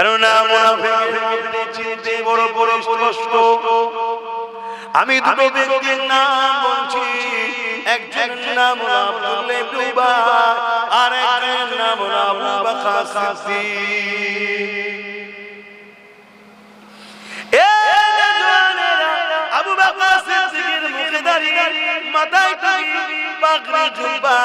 কেননা মুনাফিকের মধ্যে চিনতে বড় বড় স্পষ্ট আমি দুটো ব্যক্তির নাম বলছি। একজন নাম হলো আব্দুল্লাহ ইবনে উবাই আর একজনের নাম আবু বকর সিদ্দিক। এ জওয়ানেরা, আবু বকর সিদ্দিকের মুখে মাথায় টুপি, পাগড়ি জুব্বা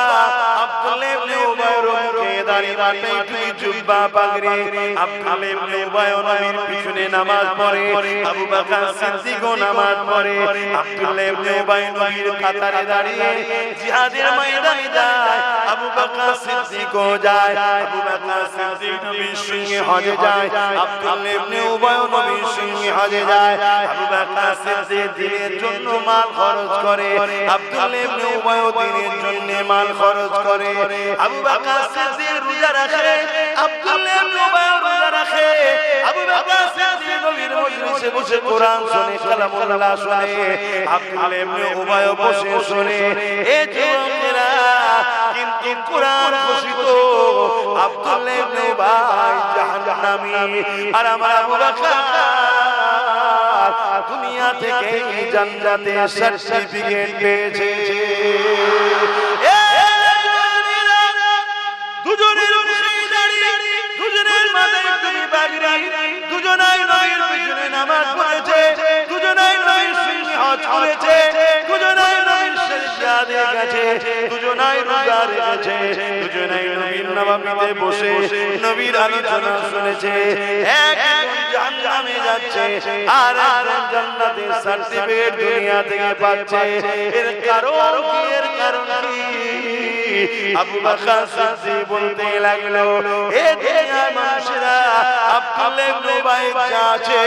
আব্দুল্লাহ ইবনে উবাইয়ের মুখে দাঁড়িয়ে মাথায় টুপি জুব্বা পাগড়ি। আব্দুল্লাহ ইবনে উবাই নবীর পিছনে নামাজ পড়ে। আবু বকর সিদ্দিকও নামাজ পড়ে। আব্দুল্লাহ ইবনে উবাই নবীর কাতারে দাঁড়িয়ে জিহাদের ময়দানে যায়। আবু বকর সিদ্দিকও যায়, আবু বকর সিদ্দিক নবীর সঙ্গে হজে যায়, আব্দুল ইবনে উবাই নবীর সঙ্গে হজে যায়, আবু বকর সিদ্দিক দিনের জন্য মাল খরচ করে, আব্দুল ইবনে উবাই দিনের জন্য মাল খরচ করে, আবু বকর সিদ্দিক রোজা রাখে, আব্দুল ইবনে উবাই রাখে আবু বকর সিদ্দিক নবীর মজলিসে বসে শুনে, কালামুল্লাহ শুনে আব্দুল্লাহ ইবনে উবাই বসে শুনে। যুবকেরা, কিন্তু ঘোষিত আব্দুল্লাহ ইবনে জাহান্নামী। আর আমার আবু বকর, দুনিয়া থেকে জান্নাতে সার্টিফিকেট পেয়েছে। হজ দুজনাই নবীর সাথে গেছে, দুজনাই রোজা রেখেছে, দুজনাই নবীর নবাবিতে বসে নবীর আলোচনা শুনেছে। একজন জাহান্নামে যাচ্ছে, আর একজন জান্নাতের সার্টিফিকেট দুনিয়া থেকে পাচ্ছে। এর কারণ কি? এর কারণ কি? আবু বকর সিদ্দিক বলতে লাগল, এ দুনিয়ার আব্দুল্লাহ ইবনে আছে।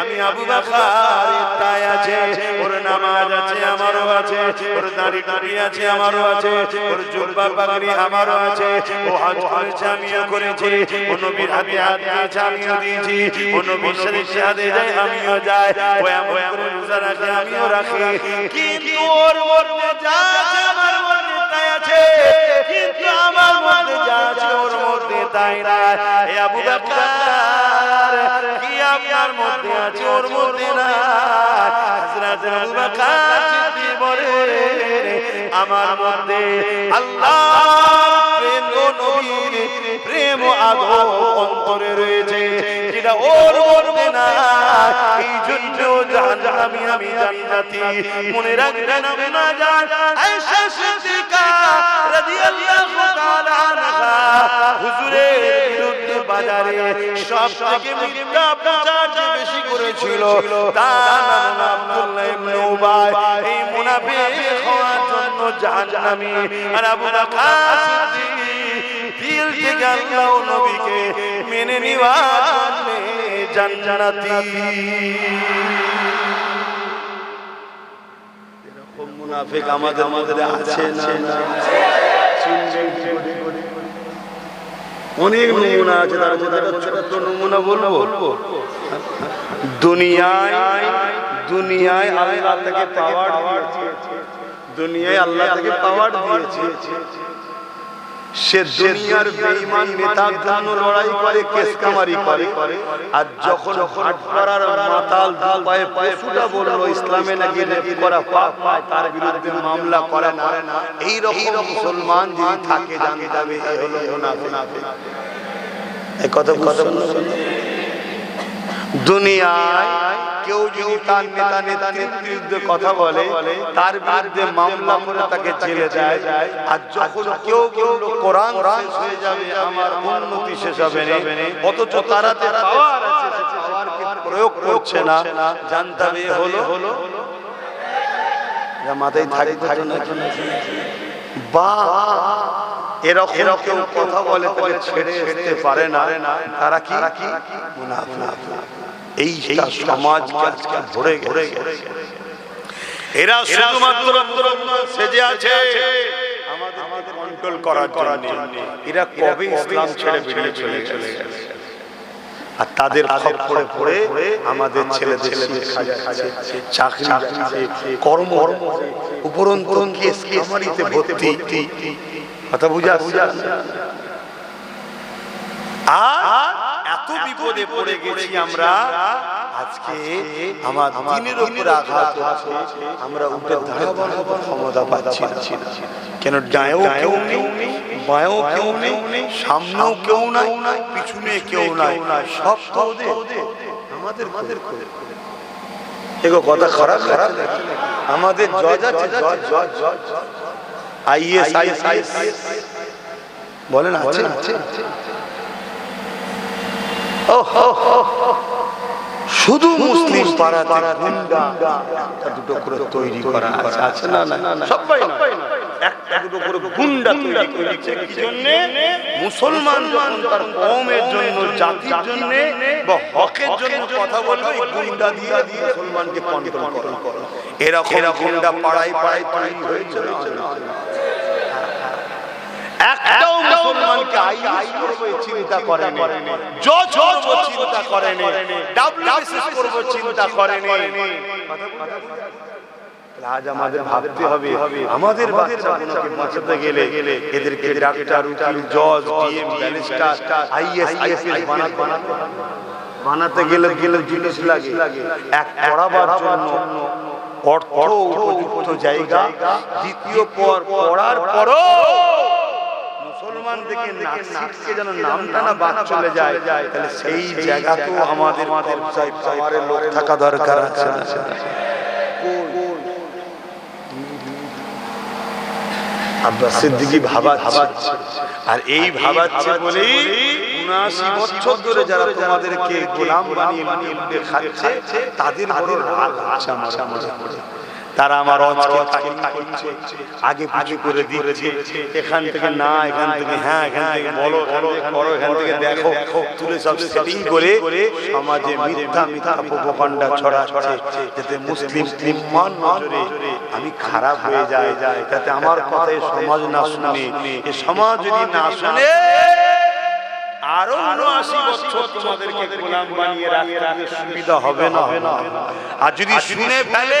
আমি আবু বকর তাই আছে। ওর নামাজ আছে আমারও আছে। ওর দাড়ি টুপি আছে আমারও আছে। ওর জুব্বা পাগড়ি আমারও আছে। ও হজ করেছে আমিও করেছি। ও নবীর হাতে হাত দিয়েছে আমিও দিয়েছি। ও নবীর সাথে শাহাদে যায় আমিও যাই। ও এমন করে রোজা রাখে আমিও রাখি। কিন্তু ওর মধ্যে যা আছে আমার মধ্যে তাই আছে। কিন্তু আমার মধ্যে যা আছে ওর মধ্যে তাই না? এ আবু বকর কি আপনার মধ্যে আছে ওর মধ্যে না হযরত আবু বকর সিদ্দিক বলে আমার মধ্যে আল্লাহ প্রেম ও নবীর প্রেম আদর অন্তরে রয়েছে যেটা ওর মধ্যে না এই জন্য জাহান্নামী আমি জান্নাতি। মনে রাখবেন না জান আয়েশা সিদ্দিকা রাদিয়াল্লাহু তাআলা হুজুরের বিরুদ্ধে বাজারে সব থেকে মিথ্যা প্রচার যে বেশি করেছিল তার নাম আব্দুল্লাহ ইবনে উবাই। এই মুনাফিক হওয়ার জন্য জাহান্নামী। আর আবু বকর সিদ্দিক দিল থেকে আল্লাহ নবীকে মেনে নেওয়ার জন্য জান্নাতি। মুনাফিক আমাদের মধ্যে আছে না না? অনেক নমুনা আছে তার মধ্যে ছোট্ট নমুনা বলব। দুনিয়ায় দুনিয়ায় আল্লাহ থেকে পাওয়ার দিয়েছে। দুনিয়ায় আল্লাহ থেকে পাওয়ার দিয়েছে। সে দুনিয়ার বেঈমান নেতার জন্য লড়াই করে কেস কামারি করে। আর যখন হাট করার মাতাল দুপায়ে পশুটা বলল ইসলামে নাকি রেপ করা পাপ তার বিরুদ্ধে মামলা করে না। এই রকম মুসলমান যদি থাকে জানতে হবে এই হলো মুনাফিক। এই কথা কথা দুনিয়ায় কেউ তার নেতা কথা বলে, তার আর কেউ আমার উন্নতি শেষ হবে আছে প্রয়োগ করছে না। জানতে হলো। হলো মাথায় থাকে না বা, এরকম কেউ কথা বলে ছেড়ে আসতে পারে না। তারা কি? মুনাফিক। এই সমাজকে আজকে ভরে ভরে এরা শুধুমাত্র সেজে আছে। আমাদেরকে কন্ট্রোল করার জন্য। এরা কবে ইসলাম ছেড়ে বেরিয়ে চলে চলে গেছে? আর তাদের খপ্পরে পড়ে আমাদের ছেলেদের চাকরি কর্ম উপরন্ত কেস কামারিতে ভর্তি। কথা বুঝা বুঝা আর এত বিপদে পড়ে গেছি আমরা। আজকে আমার দিনের উপর আঘাত হচ্ছে। আমরা উঠে দাঁড়াবার ক্ষমতা পাচ্ছি না। কেন ডায়েও কেউ নেই বায়েও কেউ নেই সামনেও কেউ নাই পিছনে কেউ নাই। সব আমাদের আমাদের এগো কথা খারাপ খারাপ আমাদের জজ আছে। জজ জজ জজ আইএস আইএস বলেন আছে? আছে? শুধু মুসলিম পাড়াতে গুন্ডা। একটা দুটো করে তৈরি করা আছে। আছে। না না না সবাই না একটা দুটো করে গুন্ডা তৈরি করেছে কি জন্য? মুসলমান তার কওমের জন্য জাতির জন্য বা হকের জন্য কথা বলবে গুন্ডা দিয়ে দিয়ে মুসলমানকে কন্ট্রোল করো। এরকম গুন্ডা পাড়ায় পাড়ায় তৈরি হয়েছে না? একটাও মুসলমানকে আইএস করবে চিন্তা করেনি। জজ করব চিন্তা করেনি। ডাব্লিউএসএস করব চিন্তা করেনি। আজ আমাদের ভাবতে হবে আমাদের বাচ্চাগুলোকে বাঁচাতে গেলে এদেরকে ডাক্তার উকিল জজ ডিএম ব্যারিস্টার আইএস আইএফএস বানাতে বানাতে গেলে। গেলে। জিনিস লাগে। এক পড়াবার জন্য অর্থ উপযুক্ত জায়গা দ্বিতীয় পর পড়ার পরও মুসলমান থেকে নাসিককে যেন নামটা না বাদ চলে যায়। তাহলে সেই জায়গাতেও আমাদের আমাদের পাওয়ারের লোক থাকা দরকার আছে। আব্বাস সিদ্দিকি ভাবাচ্ছে। আর এই ভাবাচ্ছে বলেই উনাশি বছর ধরে যারা তোমাদেরকে গোলাম বানিয়ে বানিয়ে খাচ্ছে তাদের বড় রাগ আমার তারা আমার আগে পিছু করে দিচ্ছে। এখান থেকে না, এখান থেকে হ্যাঁ এখান থেকে বলো থেকে করো, এখান থেকে দেখো। তুলে সব সেটিং করে সমাজে মিথ্যা মিথ্যা প্রোপাগান্ডা ছড়াচ্ছে, যাতে মুসলিম মুসলমান নজরে আমি খারাপ হয়ে যাই, যাতে আমার কথায় সমাজ না শুনে। এ সমাজ যদি না শুনে, আরও না। আর যদি শুনে ফেলে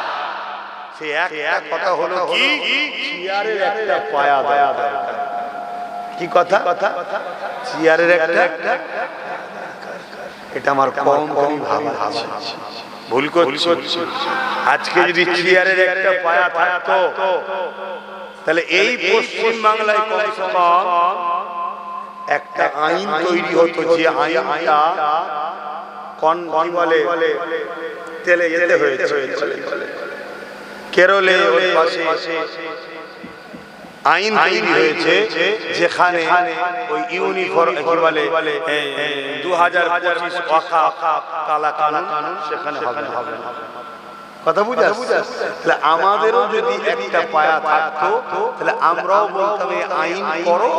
সে কথা হলো কি? চেয়ারের একটা পায়া দেয়া দরকার। কি কথা? কথা? চেয়ারের একটা এটা আমার কম কম ভাবা ভুল করছি? আজকে যদি চেয়ারের একটা পায়া থাকতো তাহলে এই পশ্চিম বাংলায় কমসে কম একটা আইন তৈরি হতো যে আইনটা কন বলে তেলে যেতে হয়েছে। কেরলে ওর পাশে আইন তৈরি হয়েছে যেখানে ওই ইউনিফর্ম কি বলে? দু হাজার পঁচিশ কালা কানুন সেখানে হবে না। কথা বুঝা তাহলে আমাদেরও যদি একটা পায়া থাকতো তাহলে আমরাও বলতাম আইন করো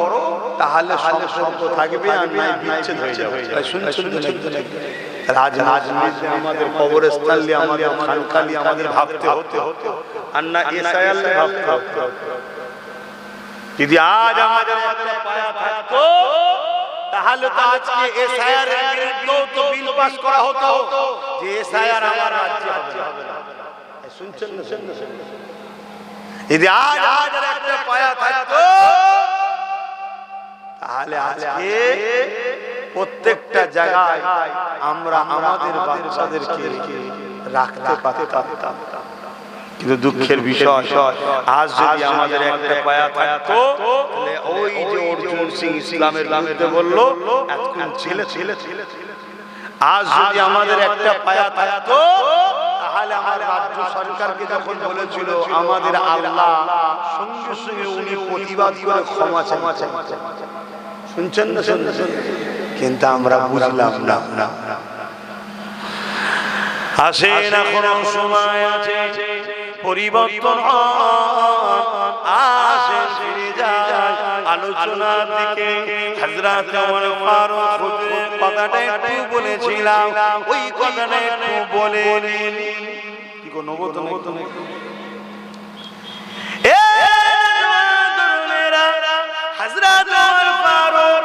তাহলে সম্পর্ক থাকবে আর নাই বিচ্ছেদ হয়ে যাবে। শুনছেন রাজ রাজ আমাদের কবরস্থান নিয়ে আমাদের খানকালি আমাদের ভাবতে হতে হতে আর না এসআইএল ভাবতে হতে যদি আজ আমাদের একটা পায়া থাকতো তাহলে তো আজকে এসআইআর এর বিরুদ্ধেও তো বিল পাস করা হতো। যে এসআইআর আমার রাজ্যে হবে না। শুনছেন না শুনছেন যদি আজ আমাদের একটা পায়া থাকতো তাহলে আজকে প্রত্যেকটা জায়গায় আমরা আমাদের বাচ্চাদেরকে রাখতে পারতাম। কিন্তু দুঃখের বিষয় আজ যদি আমাদের একটা পায়া থাকতো ওই যে অর্জুন সিং ইসলামের বিরুদ্ধে বলল এতক্ষণ ছেলে ছেলে ছেলে আজ যদি আমাদের একটা পায়া থাকতো তাহলে আমার রাজ্য সরকারকে যখন বলেছিল আমাদের আল্লাহ সঙ্গে সঙ্গে উনি প্রতিবাদ করে ক্ষমা ক্ষমা শুনছেন না শুনছেন? কিন্তু আমরা বুঝলাম না। আসেন এখনও সময় আছে, পরিবর্তন আসে ফিরে যায়। আলোচনার দিকে হযরত ওমর ফারুক কথাটা একটু বলেছিলাম, ওই কথাটা একটু বলে কি গো নবো তো নবো তো এ হযরত ওমর ফারুক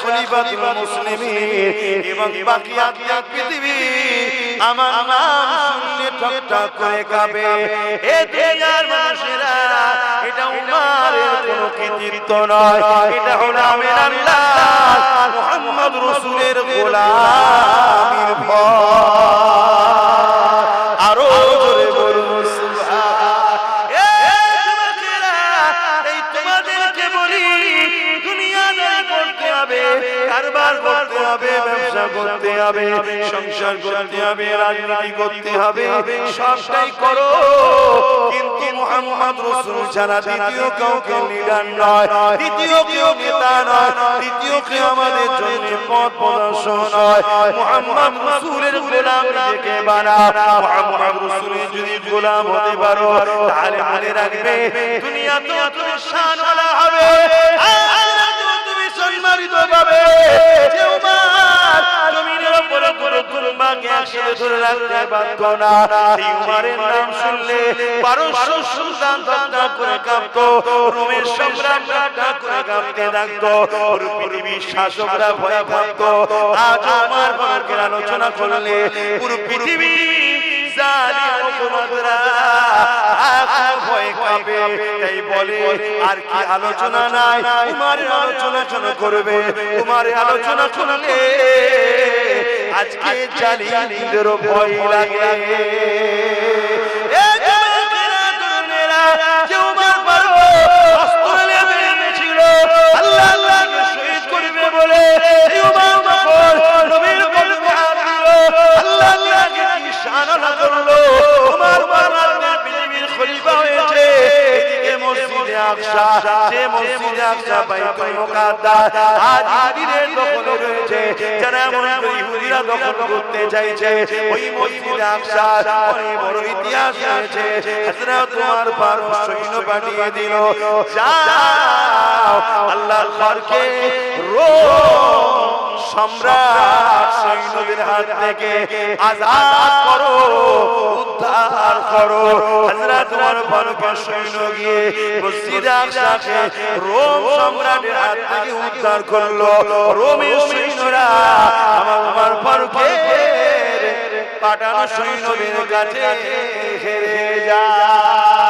খলিফাতুল মুসলিমিন এবং বাকি আত্মা পৃথিবী। আমার নাম শুনলে ঠক ঠক করে কাঁপে। এ দুনিয়ার মানুষেরা, এটা উমারের কোনো কৃতিত্ব নয়। এটা হলো আমের আল্লাহ, মুহাম্মদ রাসূলের গোলামির হবে, সংসার করতে হবে, রাজনীতি করতে হবে, সবটাই করো। কিন্তু মুহাম্মদ রাসূল ছাড়া দ্বিতীয় কাউকে লিডার নয়, দ্বিতীয় কেউ নেতা নয়, দ্বিতীয় কেউ আমাদের জন্য পথ প্রদর্শন নয়। মুহাম্মদ রাসূলের গোলাম নিজেকে বানা মুহাম্মদ রাসূলের যদি গোলাম হতে পারো, তাহলে মনে রাখবে, দুনিয়াতে তুমি শানওয়ালা হবে আখিরাতেও তুমি সম্মানিত পাবে। যে উমার করে কোনো দুর্ভাগ্য একসাথে ধরে রাখতে পারতো না। উমারের নাম শুনলে পারস্য সুলতান ঠাট্টা করে কাঁপতো, রোমের সম্রাট ঠাট্টা করে কাঁপতে থাকতো পৃথিবীর শাসকরা ভয়ে কাঁপতো। আজ আমার ভাগ্যের আলোচনা করলে, পুরো পৃথিবী কাঁপে। তাই বলে, আর কি আলোচনা নাই? উমারের আলোচনা শোনা করবে? উমারের আলোচনা শুনলে আজকে জালিমদের ভয় লাগে। শানানা করল। উমার ফারুক পৃথিবীর খলিফা হয়েছে। এদিকে মসজিদে আকসা, যে মসজিদে আকসা বাইতুল মুকাদ্দাস, আজ ইহুদিদের দখলে রয়েছে। যারা এমন ইহুদিরা দখল করতে চাইছে, ওই মসজিদে আকসা অনেক বড় ইতিহাস রয়েছে। হযরত উমর ফারুক সৈন্য পাঠিয়ে দিল। যাও, আল্লাহর ঘরকে রোম সম্রাট সৈন্যদের হাত থেকে আজাদ করো উদ্ধার করো। হযরত ওমর ফারুকের সৈন্য গিয়ে মসজিদ আকসাকে রোম সম্রাটের হাত থেকে উদ্ধার করল। রোমের সৈন্যরা আমার ওমর ফারুকের পাঠানো সৈন্যদের কাছে হেরে যায়।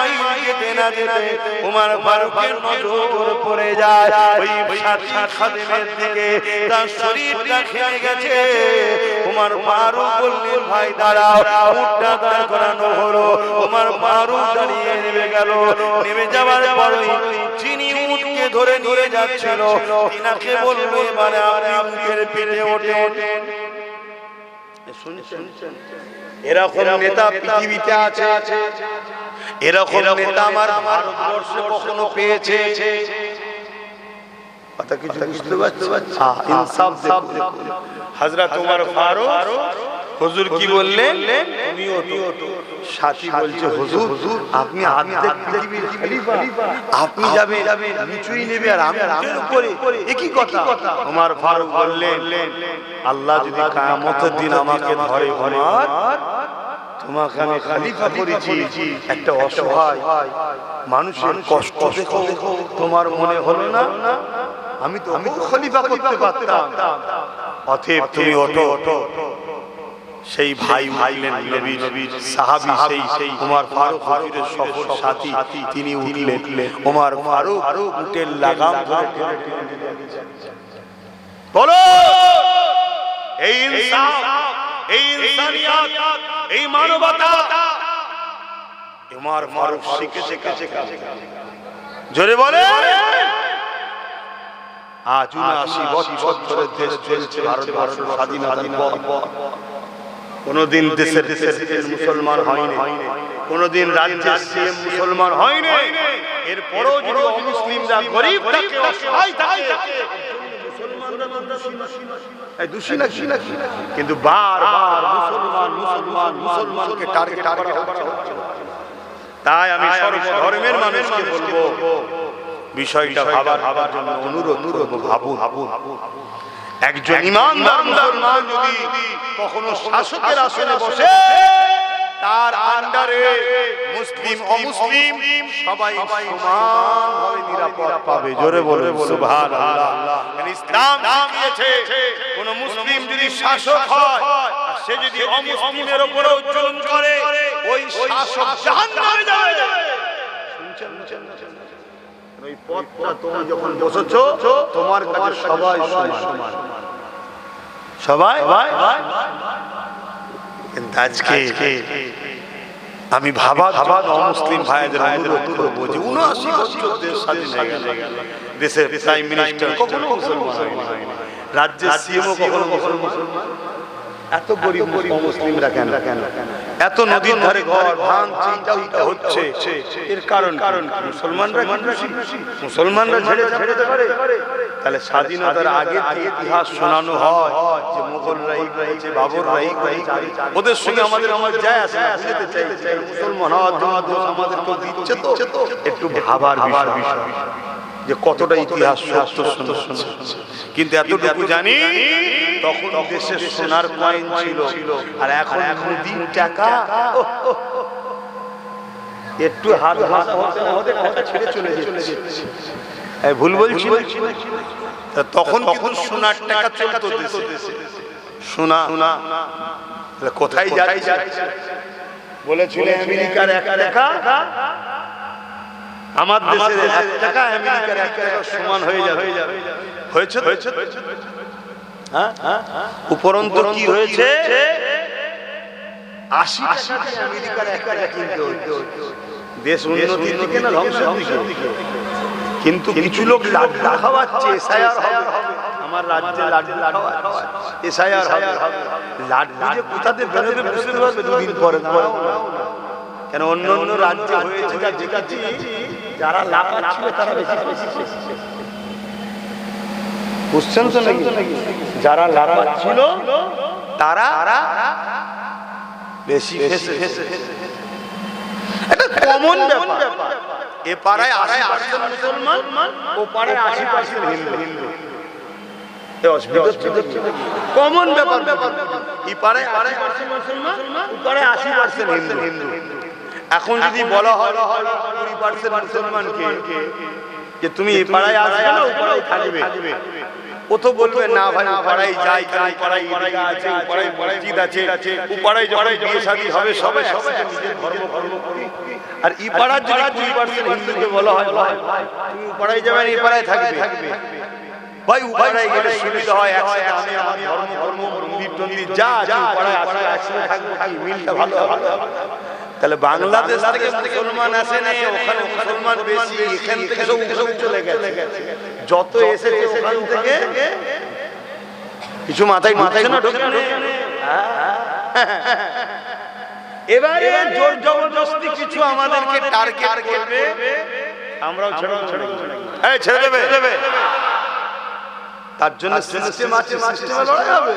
যেতে না যেতে উমার ফারুকের নজর পড়ে যায়। ওই খাদেমের দিকে তার শরীরটা খেয়ে গেছে। উমার ফারুক বললেন, ভাই, দাঁড়াও উঠটা দাঁড় করানো হলো। উমার ফারুক দাঁড়িয়ে নেমে গেল। নেমে যাওয়ার পরই যিনি উটকে ধরে নিয়ে যাচ্ছিল, তিনাকে বলল, এবারে আপনি ওঠেন। শুনছেন? এরকম নেতা পৃথিবীতে আছে। এরকম নেতা আমার ভারতবর্ষে কখনো পেয়েছে। কথা কিছু বুঝতে পারছ? ইনসাফ হযরত ওমর ফারুক হুজুর কি বললেন? তুমি ওঠো সাথী বলছে হুজুর আপনি অর্ধেক পৃথিবীর খলিফা। আপনি যাবে নিচুই নেবে আর আমি উটের উপরে এ কি কথা। ওমর ফারুক বললেন আল্লাহ যদি কিয়ামতের দিন আমাকে ধরে ওমর তোমাকে আমি খলিফা করেছি একটা অসহায় মানুষের কষ্ট দেখো তোমার মনে হলো না আমি তো আমি তো খলিফা করতে পারতাম অতএব তুমি ওঠো ওঠো সেই ভাই ভাইলেন নবী নবীর সাহাবী সেই সেই ওমর ফারুক হুজুরের সফর সাথী তিনি উঠলেন ওমর ফারুক উটের লাগাম ধরে। বলো এই ইনসাফ এই ইনসানিয়ত এই মানবতা ওমর ফারুক শিখেছে কাছে কাছে জোরে বলে আজ উনআশি বছর ধরে দেশ চলছে, ভারতবর্ষ স্বাধীনতার পর। কোনদিন দেশের দেশের মুসলমান হয়নি, কোনদিন রাজ্যের সিএম মুসলমান হয়নি। এরপরও যদি অমুসলিমরা গরিব থাকে অসহায় থাকে এই দোষী না কি না কিন্তু বারবার মুসলমান মুসলমান মুসলমানকে টার্গেট করা হচ্ছে। তাই আমি সর্বধর্মের মানুষকে বলব বিষয়টা ভাবার ভাবার জন্য অনুরোধ অনুরোধ ভাবুন। ভাবুন। একজন ইমানদার মুসলমান যদি কখনো শাসকের আসনে বসে তার আন্ডারে মুসলিম অমুসলিম সবাই সমানভাবে নিরাপদ পাবে। জোরে বলে সুবহানাল্লাহ। ইসলাম শিখিয়েছে কোন মুসলিম যদি শাসক হয় সে যদি অমুসলিমের উপরে জুলুম করে ওই শাসক জাহান্নামে যাবে। শুনছেন শুনছেন ওই পথটা তুমি যখন বসেছো তোমার কাছে সবাই সমান। সবাই? কিন্তু আজকে আমি ভাবা ভাবা মুসলিম ভাইদের অনুরোধ করব যে উনআশি বছর দেশ স্বাধীন হয়ে গেল। দেশের প্রাইম মিনিস্টার কখনো মুসলমান রাজ্যের সিএমও কখনো মুসলমান এত গরিব গরিব মুসলিমরা কেন? কেন? এত নদীর ধারে ঘর ভাঙ চিন্তা উল্টা হচ্ছে। এর কারণ কারণ মুসলমানরা? মুসলমানরা ছেড়ে ছেড়ে পারে? তাহলে স্বাধীনতার আগে যে ইতিহাস শোনানো হয় যে মোগলরা এই করেছে বাবররা এই করেছে ওদের সঙ্গে আমাদের আমাদের যায় আসে বুঝতে চাইছে মুসলমান হওয়ার জন্য দোষ আমাদের তো? দিচ্ছে তো? একটু ভাবার ভাবার বিষয়। যে কতটা ইতিহাস সত্য সুন্দর কিন্তু এতটুকু জানি তখন দেশে সোনার কয়েন ছিল। আর এখন এখন দিন টাকা। একটু হাত হতে ছেড়ে চলে যাচ্ছে। এই ভুল বলছি তখন কিন্তু সোনার টাকা চলতো দেশে। সোনা সোনা। কোথায় যাচ্ছে? বলেছিল আমেরিকার এক টাকা। আমার দেশের এক টাকা আমেরিকার এক টাকা সমান হয়ে যাবে। হয়েছে হয়েছে হ্যাঁ উপরন্ত কি হয়েছে? আশি দেশ উন্নতির দিকে না ধ্বংসের দিকে। কিন্তু কিছু লোক লাড্ডু খাওয়াচ্ছে আমার রাজ্যে লাড্ডু খাওয়াচ্ছে এসআইআর হবে। লাড্ডু যে কোথাতে বেরোবে বুঝতে পারবে দুদিন পরে কেন অন্য অন্য রাজ্যে হয়েছে যারা লাফাচ্ছিল তারা বেশি বেশি বুঝছেন তো নাকি? যারা লাফাচ্ছিল তারা বেশি এটা কমন ব্যাপার। এ পাড়ায় আড়াই পার্সেন্ট মুসলমান ও পাড়ায় আশি পার্সেন্ট হিন্দু। হিন্দু। কমন ব্যাপার। ব্যাপার। এই পাড়ায় আড়াই পার্সেন্ট মুসলমান ও পাড়ায় আশি পার্সেন্ট হিন্দু। হিন্দু। এখন যদি বলা হয় কুড়ি পার্সেন্ট মুসলমানকে যে তুমি এই পাড়ায় আসবে না পাড়ায় থাকবে। ও তো বলবে না ভাই পাড়ায় যাই যাই পাড়ায় ঈদগাহ আছে পাড়ায় মসজিদ আছে। ও পাড়ায় যখন বিয়ে শাদী হবে সবে সবে নিজের ধর্ম আর এই পাড়ার যদি কুড়ি পার্সেন্ট হিন্দুকে বলা হয় ভাই তুমি ও পাড়ায় যাবে এই পাড়ায় থাকবে। ভাই ও পাড়ায় গেলে সুবিধা হয় একসাথে আমি আমার ধর্ম ধর্ম মন্দির টন্দির যা ও পাড়ায় আসলে একসাথে থাকব মিলটা ভালো ভালো তাহলে বাংলাদেশ থেকে মুসলমান আসে না ওখানে মুসলমান বেশি এখান থেকে সব উপরে চলে গেছে। যত এসেছে ওখান থেকে কিছু মাথায় মাথায় না ঢোকে না। এবারে জোর জবরদস্তি কিছু আমাদেরকে টার্গেট করবে। আমরাও ছেড়ে ছেড়ে এই ছেড়ে দেবে। তার জন্য সিস্টেম আছে সিস্টেমে লড়াই হবে।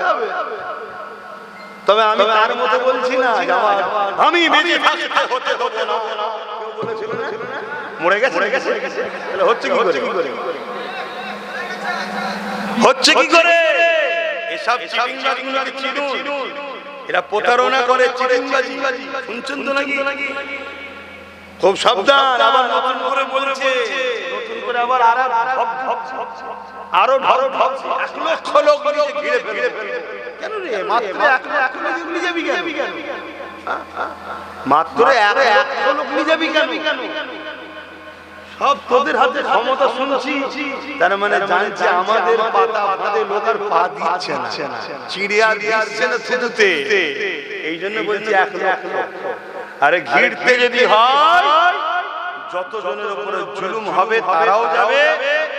তবে আমি তার মতো বলছি না আমার আমি বেঁচে থাকতে হতে দেবো না। কেউ বলেছিল না? মরে গেছে? মরে গেছে? তাহলে হচ্ছে কি করে? কি করে? হচ্ছে কি করে? এসব চিটিংবাজগুলোকে চিনুন। এরা প্রতারণা করে চিটিংবাজি। শুনছেন তো নাকি? খুব সাবধান। আবার নতুন করে বলছে। করে আবার আর আরও আরও এক লক্ষ লোক ঘিরে ফেলে কেন রে? মাত্র এক এক লোক নিয়ে যাবি কেন? মাত্র এক এক লোক নিয়ে যাবি কেন? সব তোদের হাতে ক্ষমতা শুনছি। তার মানে জানছে আমাদের পাতা ফাঁদে লোক আর পা দিচ্ছে না। চিড়িয়া দিচ্ছে না থুতুতে। এই জন্য বলছি এক লক্ষ। আরে ঘিরতে যদি হয় যত জনের উপরে জুলুম হবে তারাও যাবে।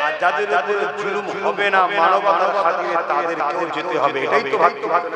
আর যাদের উপরে জুলুম হবে না মানবতার খাতিরে তাদেরকেও যেতে হবে। এটাই তো ভাগ্য ভাগ্য।